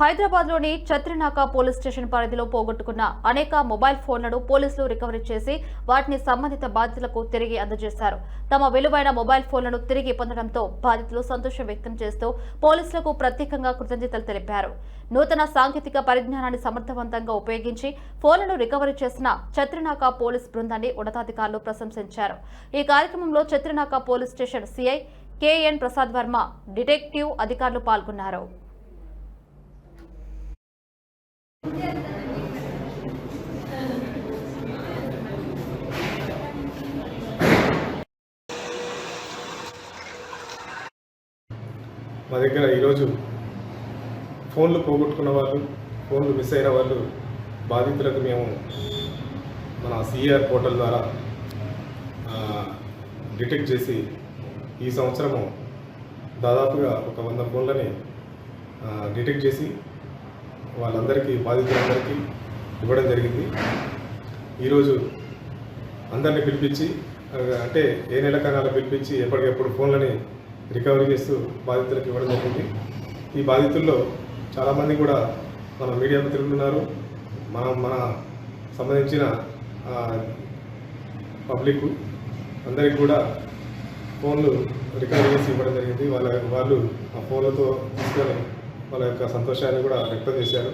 హైదరాబాద్లోని Chatrinaka police station పరిధిలో పోగొట్టుకున్న అనేక మొబైల్ ఫోన్లను పోలీసులు రికవరీ చేసి వాటిని సంబంధిత బాధితులకు తిరిగి అందజేశారు. తమ విలువైన మొబైల్ ఫోన్లను తిరిగి పొందడంతో బాధితులు సంతోషం వ్యక్తం చేస్తూ పోలీసులకు ప్రత్యేకంగా కృతజ్ఞతలు తెలిపారు. నూతన సాంకేతిక పరిజ్ఞానాన్ని సమర్థవంతంగా ఉపయోగించి ఫోన్లను రికవరీ చేసిన చత్రినాక పోలీస్ బృందాన్ని ఉన్నతాధికారులు ప్రశంసించారు. ఈ కార్యక్రమంలో Chatrinaka police station CI KN Prasad Varma detective అధికారులు పాల్గొన్నారు. మా దగ్గర ఈరోజు ఫోన్లు పోగొట్టుకున్న వాళ్ళు ఫోన్లు మిస్ అయిన వాళ్ళు బాధితులకు మేము మన సిఆర్ పోర్టల్ ద్వారా డిటెక్ట్ చేసి ఈ సంవత్సరము దాదాపుగా ఒక వంద ఫోన్లని డిటెక్ట్ చేసి వాళ్ళందరికీ బాధితులందరికీ ఇవ్వడం జరిగింది. ఈరోజు అందరిని పిలిపించి అంటే ఏ నెల కనాల పిలిపించి ఎప్పటికెప్పుడు ఫోన్లని రికవరీ చేస్తూ బాధితులకు ఇవ్వడం జరిగింది. ఈ బాధితుల్లో చాలామంది కూడా మన మీడియా మిత్రులు ఉన్నారు. మన మన సంబంధించిన పబ్లిక్ అందరికి కూడా ఫోన్లు రికవరీ చేసి ఇవ్వడం జరిగింది. వాళ్ళ వాళ్ళు ఆ ఫోన్లతో తీసుకొని వాళ్ళ యొక్క సంతోషాన్ని కూడా వ్యక్తం చేశారు.